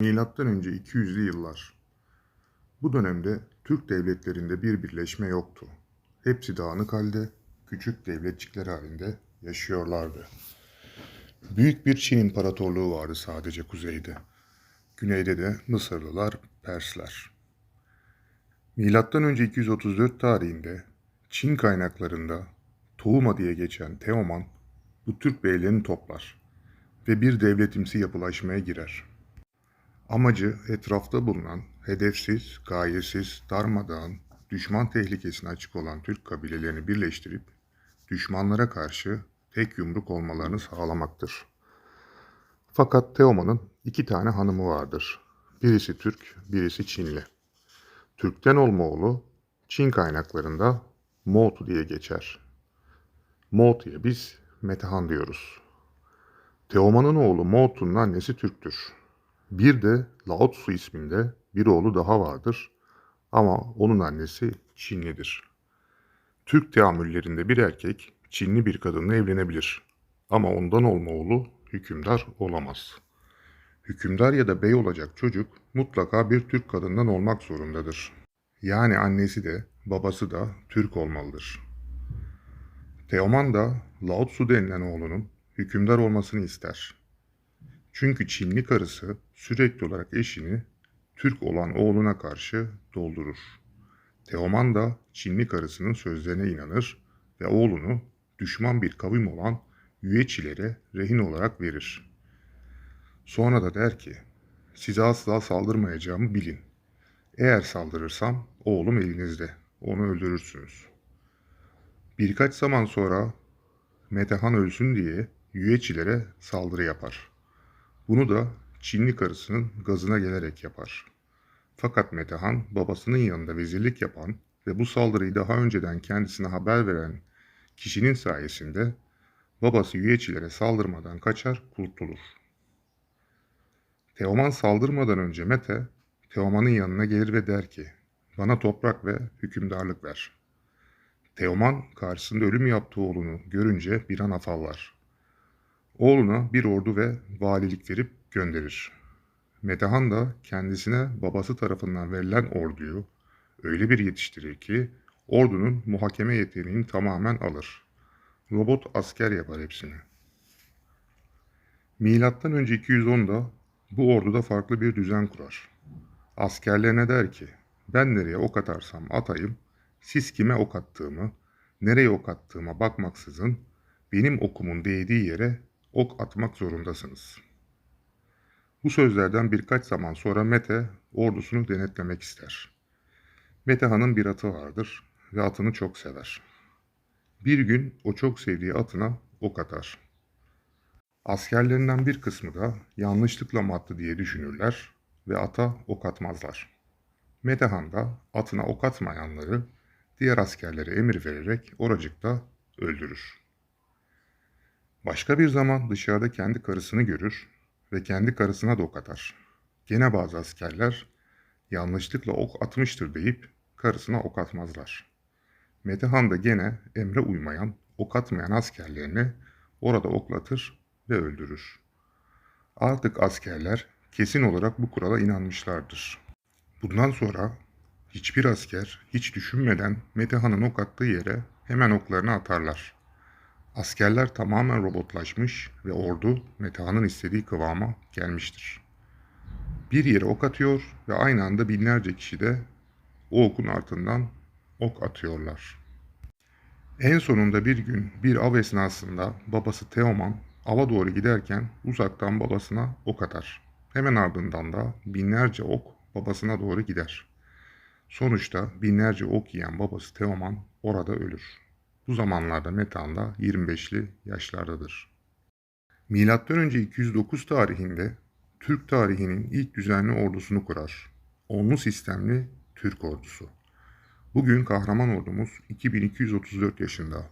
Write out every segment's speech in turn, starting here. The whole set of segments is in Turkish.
Milattan önce 200'lü yıllar. Bu dönemde Türk devletlerinde bir birleşme yoktu. Hepsi dağınık halde, küçük devletçikler halinde yaşıyorlardı. Büyük bir Çin İmparatorluğu vardı sadece kuzeyde. Güneyde de Mısırlılar, Persler. Milattan önce 234 tarihinde Çin kaynaklarında Tohuma diye geçen Teoman bu Türk beylerini toplar ve bir devletimsi yapılaşmaya girer. Amacı etrafta bulunan hedefsiz, gayesiz, darmadağın, düşman tehlikesine açık olan Türk kabilelerini birleştirip düşmanlara karşı tek yumruk olmalarını sağlamaktır. Fakat Teoman'ın iki tane hanımı vardır. Birisi Türk, birisi Çinli. Türk'ten olma oğlu Çin kaynaklarında Motu diye geçer. Motu'ya biz Metehan diyoruz. Teoman'ın oğlu Motu'nun annesi Türktür. Bir de Lao Tzu isminde bir oğlu daha vardır ama onun annesi Çinlidir. Türk teamüllerinde bir erkek Çinli bir kadınla evlenebilir ama ondan olma oğlu hükümdar olamaz. Hükümdar ya da bey olacak çocuk mutlaka bir Türk kadından olmak zorundadır. Yani annesi de babası da Türk olmalıdır. Teoman da Lao Tzu denilen oğlunun hükümdar olmasını ister. Çünkü Çinli karısı sürekli olarak eşini Türk olan oğluna karşı doldurur. Teoman da Çinli karısının sözlerine inanır ve oğlunu düşman bir kavim olan Yüeçilere rehin olarak verir. Sonra da der ki, size asla saldırmayacağımı bilin. Eğer saldırırsam oğlum elinizde, onu öldürürsünüz. Birkaç zaman sonra Metehan ölsün diye Yüeçilere saldırı yapar. Bunu da Çinli karısının gazına gelerek yapar. Fakat Metehan babasının yanında vezirlik yapan ve bu saldırıyı daha önceden kendisine haber veren kişinin sayesinde babası Yüeçilere saldırmadan kaçar, kurtulur. Teoman saldırmadan önce Mete, Teoman'ın yanına gelir ve der ki, bana toprak ve hükümdarlık ver. Teoman karşısında ölüm yaptığı oğlunu görünce bir an afallar. Oğluna bir ordu ve valilik verip gönderir. Metehan da kendisine babası tarafından verilen orduyu öyle bir yetiştirir ki ordunun muhakeme yeteneğini tamamen alır. Robot asker yapar hepsini. Milattan önce 210'da bu orduda farklı bir düzen kurar. Askerlerine der ki, ben nereye ok atarsam atayım, siz kime ok attığımı, nereye ok attığıma bakmaksızın benim okumun değdiği yere ok atmak zorundasınız. Bu sözlerden birkaç zaman sonra Mete ordusunu denetlemek ister. Metehan'ın bir atı vardır ve atını çok sever. Bir gün o çok sevdiği atına ok atar. Askerlerinden bir kısmı da yanlışlıkla mı attı diye düşünürler ve ata ok atmazlar. Metehan da atına ok atmayanları diğer askerlere emir vererek oracıkta öldürür. Başka bir zaman dışarıda kendi karısını görür ve kendi karısına da ok atar. Gene bazı askerler yanlışlıkla ok atmıştır deyip karısına ok atmazlar. Metehan da gene emre uymayan, ok atmayan askerlerini orada oklatır ve öldürür. Artık askerler kesin olarak bu kurala inanmışlardır. Bundan sonra hiçbir asker hiç düşünmeden Metehan'ın ok attığı yere hemen oklarını atarlar. Askerler tamamen robotlaşmış ve ordu Metehan'ın istediği kıvama gelmiştir. Bir yere ok atıyor ve aynı anda binlerce kişi de o okun ardından ok atıyorlar. En sonunda bir gün bir av esnasında babası Teoman ava doğru giderken uzaktan babasına ok atar. Hemen ardından da binlerce ok babasına doğru gider. Sonuçta binlerce ok yiyen babası Teoman orada ölür. Bu zamanlarda Metehan da 25'li yaşlardadır. Önce 209 tarihinde Türk tarihinin ilk düzenli ordusunu kurar. Onlu sistemli Türk ordusu. Bugün kahraman ordumuz 2234 yaşında.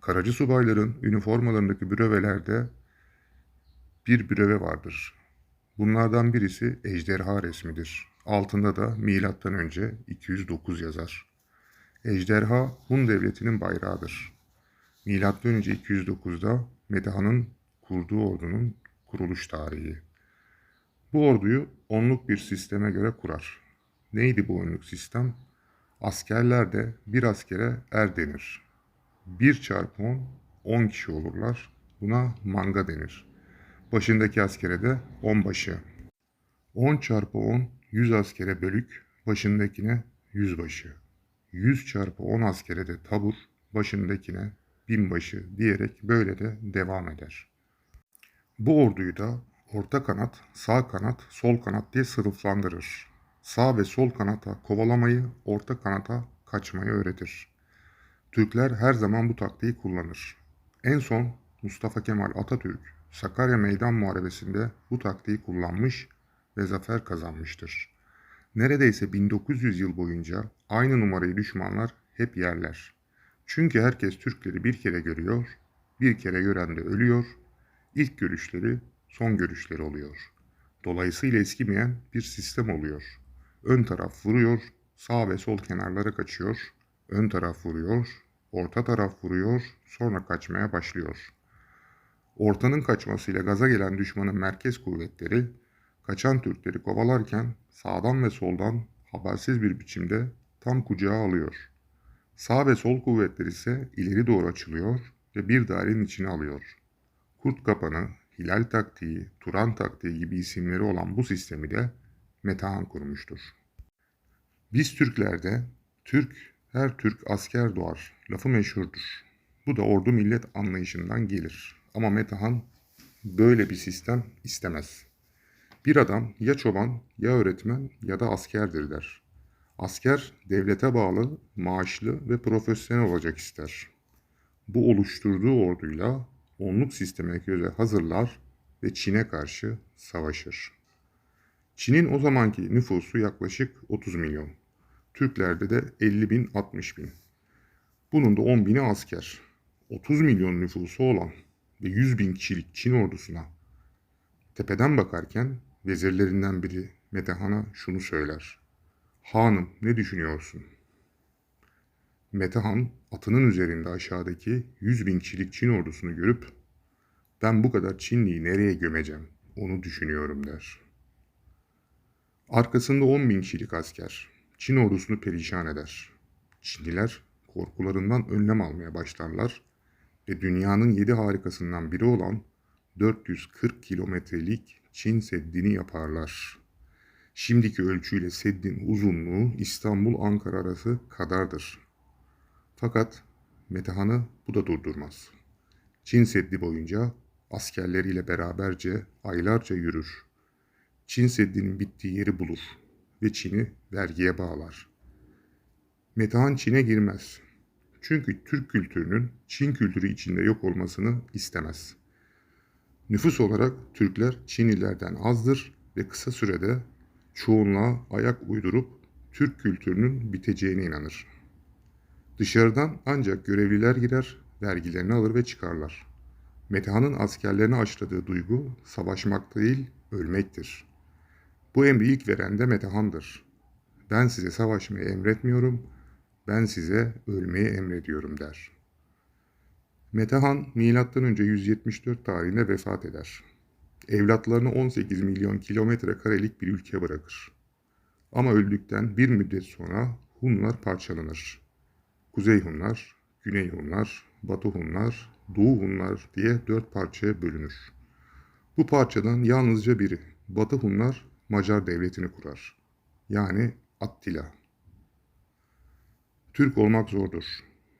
Karacı subayların üniformalarındaki bürevelerde bir büreve vardır. Bunlardan birisi ejderha resmidir. Altında da milattan önce 209 yazar. Ejderha Hun devletinin bayrağıdır. Milattan önce 209'da Metehan'ın kurduğu ordunun kuruluş tarihi. Bu orduyu onluk bir sisteme göre kurar. Neydi bu onluk sistem? Askerlerde bir askere er denir. 1 çarpı 10, 10 kişi olurlar. Buna manga denir. Başındaki askere de 10 başı. 10 çarpı 10, 100 askere bölük, başındakine 100 başı. 100 çarpı 10 askere de tabur, başındakine binbaşı diyerek böyle de devam eder. Bu orduyu da orta kanat, sağ kanat, sol kanat diye sınıflandırır. Sağ ve sol kanata kovalamayı, orta kanata kaçmayı öğretir. Türkler her zaman bu taktiği kullanır. En son Mustafa Kemal Atatürk Sakarya Meydan Muharebesi'nde bu taktiği kullanmış ve zafer kazanmıştır. Neredeyse 1900 yıl boyunca aynı numarayı düşmanlar hep yerler. Çünkü herkes Türkleri bir kere görüyor, bir kere gören de ölüyor, ilk görüşleri son görüşleri oluyor. Dolayısıyla eskimeyen bir sistem oluyor. Ön taraf vuruyor, sağ ve sol kenarlara kaçıyor, ön taraf vuruyor, orta taraf vuruyor, sonra kaçmaya başlıyor. Ortanın kaçmasıyla gaza gelen düşmanın merkez kuvvetleri, kaçan Türkleri kovalarken sağdan ve soldan habersiz bir biçimde tam kucağa alıyor. Sağ ve sol kuvvetler ise ileri doğru açılıyor ve bir dairenin içine alıyor. Kurt kapanı, hilal taktiği, turan taktiği gibi isimleri olan bu sistemi de Metehan kurmuştur. Biz Türklerde Türk, her Türk asker doğar lafı meşhurdur. Bu da ordu millet anlayışından gelir. Ama Metehan böyle bir sistem istemez. Bir adam ya çoban, ya öğretmen ya da askerdir der. Asker devlete bağlı, maaşlı ve profesyonel olacak ister. Bu oluşturduğu orduyla onluk sisteme göre hazırlar ve Çin'e karşı savaşır. Çin'in o zamanki nüfusu yaklaşık 30 milyon. Türklerde de 50 bin 60 bin. Bunun da 10 bini asker. 30 milyon nüfusu olan ve 100 bin kişilik Çin ordusuna tepeden bakarken vezirlerinden biri Metehan'a şunu söyler. Hanım ne düşünüyorsun? Metehan atının üzerinde aşağıdaki 100 bin kişilik Çin ordusunu görüp ben bu kadar Çinliyi nereye gömeceğim onu düşünüyorum der. Arkasında 10 bin kişilik asker Çin ordusunu perişan eder. Çinliler korkularından önlem almaya başlarlar ve dünyanın yedi harikasından biri olan 440 kilometrelik Çin Seddi'ni yaparlar. Şimdiki ölçüyle Seddin uzunluğu İstanbul-Ankara arası kadardır. Fakat Metehan'ı bu da durdurmaz. Çin Seddi boyunca askerleriyle beraberce aylarca yürür. Çin Seddi'nin bittiği yeri bulur ve Çin'i vergiye bağlar. Metehan Çin'e girmez. Çünkü Türk kültürünün Çin kültürü içinde yok olmasını istemez. Nüfus olarak Türkler Çinlilerden azdır ve kısa sürede çoğunluğa ayak uydurup Türk kültürünün biteceğine inanır. Dışarıdan ancak görevliler girer, vergilerini alır ve çıkarlar. Metehan'ın askerlerine aşıladığı duygu savaşmak değil, ölmektir. Bu emri ilk veren de Metehan'dır. Ben size savaşmayı emretmiyorum, ben size ölmeyi emrediyorum der. Metehan M.Ö. 174 tarihinde vefat eder. Evlatlarını 18 milyon kilometre karelik bir ülke bırakır. Ama öldükten bir müddet sonra Hunlar parçalanır. Kuzey Hunlar, Güney Hunlar, Batı Hunlar, Doğu Hunlar diye dört parçaya bölünür. Bu parçadan yalnızca biri, Batı Hunlar Macar devletini kurar. Yani Attila. Türk olmak zordur.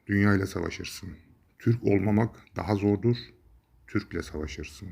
Dünyayla savaşırsın. Türk olmamak daha zordur. Türk'le savaşırsın.